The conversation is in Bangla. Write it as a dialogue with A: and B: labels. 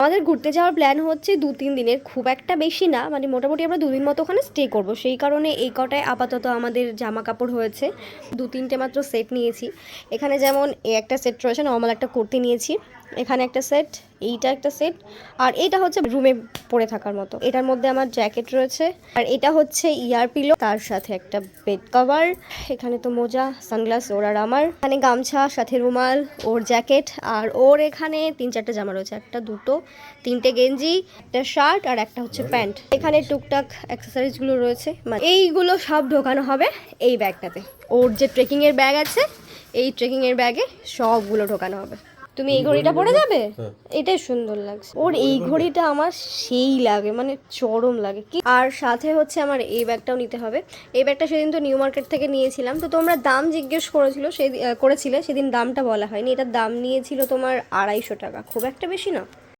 A: আমাদের ঘুরতে যাওয়ার প্ল্যান হচ্ছে দু, তিন দিনের। খুব একটা বেশি না মানে মোটামুটি আমরা দুদিন মতো ওখানে স্টে করব। সেই কারণে এই কটায় আপাতত আমাদের জামা কাপড় হয়েছে। দু, তিনটে মাত্র সেট নিয়েছি। এখানে যেমন একটা সেট রয়েছে নর্মাল একটা কুর্তি নিয়েছি। এখানে একটা সেট, এইটা একটা সেট, আর এটা হচ্ছে রুমে পরে থাকার মতো। এটার মধ্যে আমার জ্যাকেট রয়েছে, আর এটা হচ্ছে ইয়ার পিলো, তার সাথে একটা বেড কভার, এখানে তো মোজা, সানগ্লাস, ওর আর আমার। এখানে গামছা, সাথে রুমাল, ওর জ্যাকেট, আর ওর এখানে তিন চারটে জামা রয়েছে, একটা দুটো, তিনটে গেঞ্জি, একটা শার্ট, আর একটা হচ্ছে প্যান্ট। এখানে টুকটাক অ্যাক্সেসরিজগুলো রয়েছে মানে এইগুলো সব ঢোকানো হবে এই ব্যাগটাতে। ওর যে ট্রেকিংয়ের ব্যাগ আছে, এই ট্রেকিংয়ের ব্যাগে সবগুলো ঢোকানো হবে। তুমি এই ঘড়িটা পরে যাবে? এটাই সুন্দর লাগছে। ওর এই ঘড়িটা আমার সেই লাগে মানে চরম লাগে। কি আর সাথে হচ্ছে আমার এই ব্যাগটাও নিতে হবে। এই ব্যাগটা সেদিন তো নিউ মার্কেট থেকে নিয়েছিলাম। তো তোমরা দাম জিজ্ঞেস করেছিল সেই করেছিলে, সেদিন দামটা বলা হয়নি। এটার দাম নিয়েছিল তোমার আড়াইশো টাকা। খুব একটা বেশি না।